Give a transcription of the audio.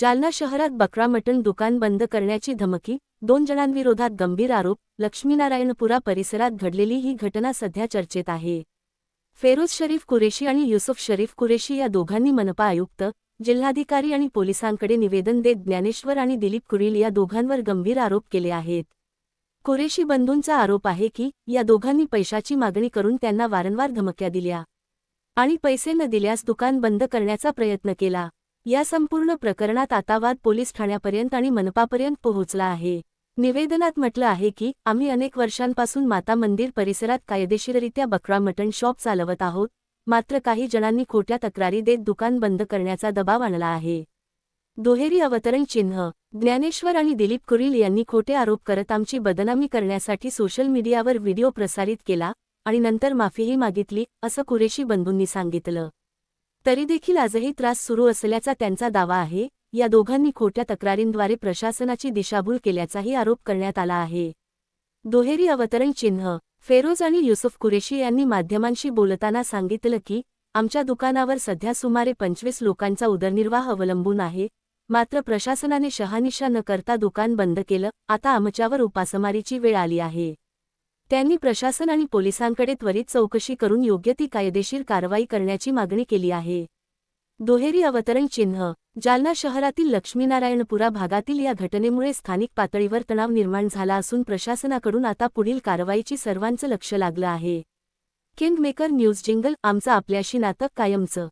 जालना शहरात बकरा मटण दुकान बंद करण्याची धमकी दोन जणांविरोधात गंभीर आरोप लक्ष्मीनारायणपुरा परिसरात घडलेली ही घटना सध्या चर्चेत आहे. फेरोज शरीफ कुरेशी आणि युसुफ शरीफ कुरेशी या दोघांनी मनपा आयुक्त जिल्हाधिकारी आणि पोलिसांकडे निवेदन देत ज्ञानेश्वर आणि दिलीप कुरील या दोघांवर गंभीर आरोप केले आहेत. कुरेशी बंधूंचा आरोप आहे की या दोघांनी पैशाची मागणी करून त्यांना वारंवार धमक्या दिल्या. आणि पैसे न दिल्यास दुकान बंद करण्याचा प्रयत्न केला. या संपूर्ण प्रकरणात आता वाद पोलीस ठाण्यापर्यंत आणि मनपापर्यंत पोहोचला आहे. निवेदनात म्हटलं आहे की आम्ही अनेक वर्षांपासून माता मंदिर परिसरात कायदेशीररित्या बकरा मटण शॉप चालवत आहोत मात्र काही जणांनी खोट्या तक्रारी देत दुकान बंद करण्याचा दबाव आणला आहे. दुहेरी अवतरण चिन्ह ज्ञानेश्वर आणि दिलीप कुरील यांनी खोटे आरोप करत आमची बदनामी करण्यासाठी सोशल मीडियावर व्हिडिओ प्रसारित केला आणि नंतर माफीही मागितली असं कुरेशी बंधूंनी सांगितलं. तरी देखील आजही त्रास सुरू असल्याचा त्यांचा दावा आहे. या दोघांनी खोट्या तक्रारींद्वारे प्रशासनाची दिशाभूल केल्याचाही आरोप करण्यात आला आहे. दुहेरी अवतरण चिन्ह फेरोज आणि युसुफ कुरेशी यांनी माध्यमांशी बोलताना सांगितलं की आमच्या दुकानावर सध्या सुमारे पंचवीस लोकांचा उदरनिर्वाह अवलंबून आहे. मात्र प्रशासनाने शहानिशा न करता दुकान बंद केलं. आता आमच्यावर उपासमारीची वेळ आली आहे. त्यांनी प्रशासन आणि पोलिसांकडे त्वरित चौकशी करून योग्य ती कायदेशीर कारवाई करण्याची मागणी केली आहे. दुहेरी अवतरण चिन्ह जालना शहरातील लक्ष्मीनारायणपुरा भागातील या घटनेमुळे स्थानिक पातळीवर तणाव निर्माण झाला असून प्रशासनाकडून आता पुढील कारवाईची सर्वांचं लक्ष लागलं आहे. किंगमेकर न्यूज जिंगल आमचं आपल्याशी नातं कायमचं.